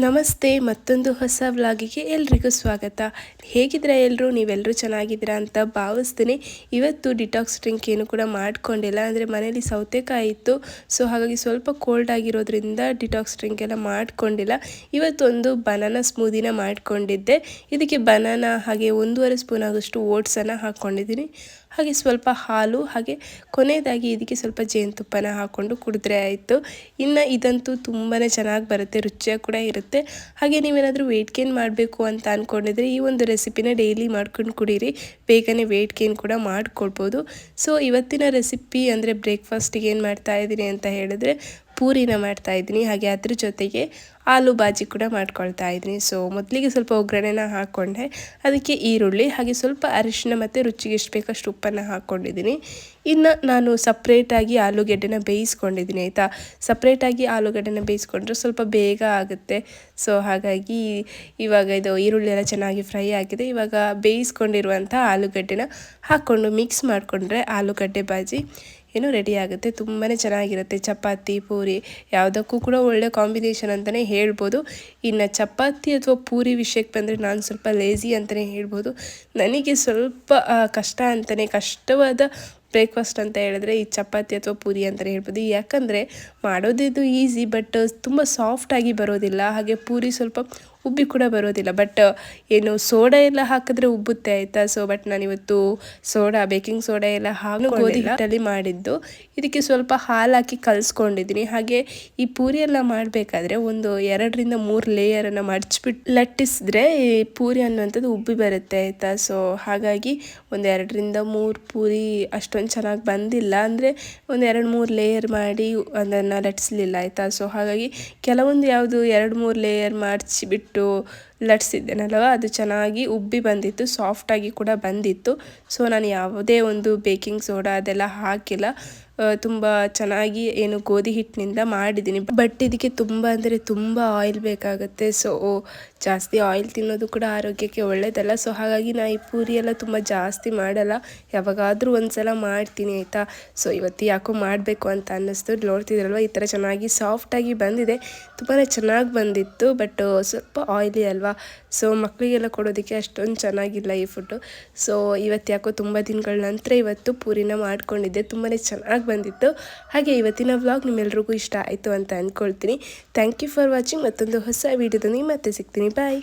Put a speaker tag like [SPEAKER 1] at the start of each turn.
[SPEAKER 1] ನಮಸ್ತೆ, ಮತ್ತೊಂದು ಹೊಸ ವ್ಲಾಗಿಗೆ ಎಲ್ರಿಗೂ ಸ್ವಾಗತ. ಹೇಗಿದ್ರೆ ಎಲ್ಲರೂ ನೀವೆಲ್ಲರೂ ಚೆನ್ನಾಗಿದ್ದೀರಾ ಅಂತ ಭಾವಿಸ್ತೀನಿ. ಇವತ್ತು ಡಿಟಾಕ್ಸ್ ಡ್ರಿಂಕ್ ಏನು ಕೂಡ ಮಾಡ್ಕೊಂಡಿಲ್ಲ, ಅಂದರೆ ಮನೇಲಿ ಸೌತೆಕಾಯಿ ಇತ್ತು. ಸೊ ಹಾಗಾಗಿ ಸ್ವಲ್ಪ ಕೋಲ್ಡ್ ಆಗಿರೋದ್ರಿಂದ ಡಿಟಾಕ್ಸ್ ಡ್ರಿಂಕ್ ಎಲ್ಲ ಮಾಡ್ಕೊಂಡಿಲ್ಲ. ಇವತ್ತೊಂದು ಬನಾನಾ ಸ್ಮೂದಿನ ಮಾಡಿಕೊಂಡಿದ್ದೆ. ಇದಕ್ಕೆ ಬನಾನಾ ಹಾಗೆ ಒಂದೂವರೆ ಸ್ಪೂನ್ ಆಗೋಷ್ಟು ಓಟ್ಸನ್ನು ಹಾಕ್ಕೊಂಡಿದ್ದೀನಿ ಹಾಗೆ ಸ್ವಲ್ಪ ಹಾಲು, ಹಾಗೆ ಕೊನೆಯದಾಗಿ ಇದಕ್ಕೆ ಸ್ವಲ್ಪ ಜೇನುತುಪ್ಪನ ಹಾಕ್ಕೊಂಡು ಕುಡಿದ್ರೆ ಆಯಿತು. ಇನ್ನು ಇದಂತೂ ತುಂಬಾ ಚೆನ್ನಾಗಿ ಬರುತ್ತೆ, ರುಚಿಯಾಗಿ ಕೂಡ ಇರುತ್ತೆ. ಹಾಗೆ ನೀವೇನಾದರೂ ವೆಯ್ಟ್ ಗೇನ್ ಮಾಡಬೇಕು ಅಂತ ಅಂದ್ಕೊಂಡಿದ್ರೆ ಈ ಒಂದು ರೆಸಿಪಿನ ಡೈಲಿ ಮಾಡ್ಕೊಂಡು ಕುಡೀರಿ. ಬೇಗನೆ ವೆಯ್ಟ್ ಗೇನ್ ಕೂಡ ಮಾಡ್ಕೊಳ್ಬೋದು. ಸೊ ಇವತ್ತಿನ ರೆಸಿಪಿ ಅಂದರೆ ಬ್ರೇಕ್ಫಾಸ್ಟಿಗೆ ಏನು ಮಾಡ್ತಾ ಇದ್ದೀನಿ ಅಂತ ಹೇಳಿದ್ರೆ ಪೂರಿನ ಮಾಡ್ತಾ ಇದ್ದೀನಿ, ಹಾಗೆ ಅದ್ರ ಜೊತೆಗೆ ಆಲೂ ಬಾಜಿ ಕೂಡ ಮಾಡ್ಕೊಳ್ತಾ ಇದ್ದೀನಿ. ಸೊ ಮೊದಲಿಗೆ ಸ್ವಲ್ಪ ಒಗ್ಗರಣೆನ ಹಾಕ್ಕೊಂಡೆ ಅದಕ್ಕೆ ಈರುಳ್ಳಿ, ಹಾಗೆ ಸ್ವಲ್ಪ ಅರಿಶಿನ ಮತ್ತು ರುಚಿಗೆ ಎಷ್ಟು ಬೇಕಷ್ಟು ಉಪ್ಪನ್ನು ಹಾಕ್ಕೊಂಡಿದ್ದೀನಿ ಇನ್ನು ನಾನು ಸಪ್ರೇಟಾಗಿ ಆಲೂಗೆಡ್ಡೆನ ಬೇಯಿಸ್ಕೊಂಡಿದ್ದೀನಿ, ಆಯಿತಾ? ಸಪ್ರೇಟಾಗಿ ಆಲೂಗಡ್ಡೆನ ಬೇಯಿಸ್ಕೊಂಡ್ರೆ ಸ್ವಲ್ಪ ಬೇಗ ಆಗುತ್ತೆ. ಸೊ ಹಾಗಾಗಿ ಇವಾಗ ಇದು ಈರುಳ್ಳಿ ಎಲ್ಲ ಚೆನ್ನಾಗಿ ಫ್ರೈ ಆಗಿದೆ. ಇವಾಗ ಬೇಯಿಸ್ಕೊಂಡಿರುವಂಥ ಆಲೂಗಡ್ಡೆನ ಹಾಕ್ಕೊಂಡು ಮಿಕ್ಸ್ ಮಾಡಿಕೊಂಡ್ರೆ ಆಲೂಗಡ್ಡೆ ಬಾಜಿ ಏನು ರೆಡಿ ಆಗುತ್ತೆ ತುಂಬಾ ಚೆನ್ನಾಗಿರುತ್ತೆ. ಚಪಾತಿ, ಪೂರಿ ಯಾವುದಕ್ಕೂ ಕೂಡ ಒಳ್ಳೆ ಕಾಂಬಿನೇಷನ್ ಅಂತಲೇ ಹೇಳ್ಬೋದು. ಇನ್ನು ಚಪಾತಿ ಅಥವಾ ಪೂರಿ ವಿಷಯಕ್ಕೆ ಬಂದರೆ ನಾನು ಸ್ವಲ್ಪ ಲೇಜಿ ಅಂತಲೇ ಹೇಳ್ಬೋದು. ನನಗೆ ಸ್ವಲ್ಪ ಕಷ್ಟ ಅಂತಲೇ ಕಷ್ಟವಾದ ಬ್ರೇಕ್ಫಾಸ್ಟ್ ಅಂತ ಹೇಳಿದ್ರೆ ಈ ಚಪಾತಿ ಅಥವಾ ಪೂರಿ ಅಂತಲೇ ಹೇಳ್ಬೋದು. ಯಾಕಂದರೆ ಮಾಡೋದಿದ್ದು ಈಸಿ ಬಟ್ ತುಂಬ ಸಾಫ್ಟಾಗಿ ಬರೋದಿಲ್ಲ. ಹಾಗೆ ಪೂರಿ ಸ್ವಲ್ಪ ಉಬ್ಬಿ ಕೂಡ ಬರೋದಿಲ್ಲ. ಬಟ್ ಏನು ಸೋಡಾ ಎಲ್ಲ ಹಾಕಿದ್ರೆ ಉಬ್ಬುತ್ತೆ ಆಯಿತಾ? ಸೊ ಬಟ್ ನಾನಿವತ್ತು ಸೋಡಾ ಬೇಕಿಂಗ್ ಸೋಡಾ ಎಲ್ಲ ಹಾಕಿ ಗೋಧಿ ಹಿಟ್ಟಲ್ಲಿ ಮಾಡಿದ್ದು. ಇದಕ್ಕೆ ಸ್ವಲ್ಪ ಹಾಲು ಹಾಕಿ ಕಲಿಸ್ಕೊಂಡಿದ್ದೀನಿ. ಹಾಗೆ ಈ ಪೂರಿ ಎಲ್ಲ ಮಾಡಬೇಕಾದ್ರೆ ಒಂದು ಎರಡರಿಂದ ಮೂರು ಲೇಯರನ್ನು ಮಡಚ್ಬಿಟ್ಟು ಲಟ್ಟಿಸಿದ್ರೆ ಈ ಪೂರಿ ಅನ್ನುವಂಥದ್ದು ಉಬ್ಬಿ ಬರುತ್ತೆ ಆಯಿತಾ? ಸೊ ಹಾಗಾಗಿ ಒಂದು ಎರಡರಿಂದ ಮೂರು ಪೂರಿ ಅಷ್ಟೊಂದು ಚೆನ್ನಾಗಿ ಬಂದಿಲ್ಲ ಅಂದರೆ ಒಂದು ಎರಡು ಮೂರು ಲೇಯರ್ ಮಾಡಿ ಅದನ್ನು ಲಟ್ಟಿಸ್ಲಿಲ್ಲ ಆಯಿತಾ? ಸೊ ಹಾಗಾಗಿ ಕೆಲವೊಂದು ಯಾವುದು ಎರಡು ಮೂರು ಲೇಯರ್ ಮಾಡಿಸಿಬಿಟ್ಟು ಲಟ್ಸಿದ್ದೇನಲ್ವ? ಅದು ಚೆನ್ನಾಗಿ ಉಬ್ಬಿ ಬಂದಿತ್ತು ಸಾಫ್ಟಾಗಿ ಕೂಡ ಬಂದಿತ್ತು. ಸೊ ನಾನು ಯಾವುದೇ ಒಂದು ಬೇಕಿಂಗ್ ಸೋಡಾ ಅದೆಲ್ಲ ಹಾಕಿಲ್ಲ. ತುಂಬ ಚೆನ್ನಾಗಿ ಏನು ಗೋಧಿ ಹಿಟ್ಟಿನಿಂದ ಮಾಡಿದ್ದೀನಿ. ಬಟ್ ಇದಕ್ಕೆ ತುಂಬ ಅಂದರೆ ತುಂಬ ಆಯಿಲ್ ಬೇಕಾಗುತ್ತೆ. ಸೊ ಜಾಸ್ತಿ ಆಯಿಲ್ ತಿನ್ನೋದು ಕೂಡ ಆರೋಗ್ಯಕ್ಕೆ ಒಳ್ಳೆಯದಲ್ಲ ಸೊ ಹಾಗಾಗಿ ನಾ ಈ ಪೂರಿ ಎಲ್ಲ ತುಂಬ ಜಾಸ್ತಿ ಮಾಡಲ್ಲ. ಯಾವಾಗಾದರೂ ಒಂದು ಸಲ ಮಾಡ್ತೀನಿ, ಆಯಿತಾ? ಸೊ ಇವತ್ತು ಯಾಕೋ ಮಾಡಬೇಕು ಅಂತ ಅನ್ನಿಸ್ತು. ನೋಡ್ತಿದ್ರಲ್ವ? ಈ ಥರ ಚೆನ್ನಾಗಿ ಸಾಫ್ಟಾಗಿ ಬಂದಿದೆ. ತುಂಬಾ ಚೆನ್ನಾಗಿ ಬಂದಿತ್ತು. ಬಟ್ ಸ್ವಲ್ಪ ಆಯಿಲಿ ಅಲ್ವಾ? ಸೊ ಮಕ್ಕಳಿಗೆಲ್ಲ ಕೊಡೋದಕ್ಕೆ ಅಷ್ಟೊಂದು ಚೆನ್ನಾಗಿಲ್ಲ ಈ ಫುಡ್ಡು ಸೊ ಇವತ್ತು ಯಾಕೋ ತುಂಬ ದಿನಗಳ ನಂತರ ಇವತ್ತು ಪೂರಿನ ಮಾಡ್ಕೊಂಡಿದ್ದೆ. ತುಂಬಾ ಚೆನ್ನಾಗಿ ಬಂದಿತ್ತು. ಹಾಗೆ ಇವತ್ತಿನ ವ್ಲಾಗ್ ನಿಮ್ಮೆಲ್ರಿಗೂ ಇಷ್ಟ ಆಯಿತು ಅಂತ ಅಂದ್ಕೊಳ್ತೀನಿ ಥ್ಯಾಂಕ್ ಯು ಫಾರ್ ವಾಚಿಂಗ್ ಮತ್ತೊಂದು ಹೊಸ ವೀಡಿಯೋದಲ್ಲಿ ಮತ್ತೆ ಸಿಗ್ತೀನಿ. ಬಾಯ್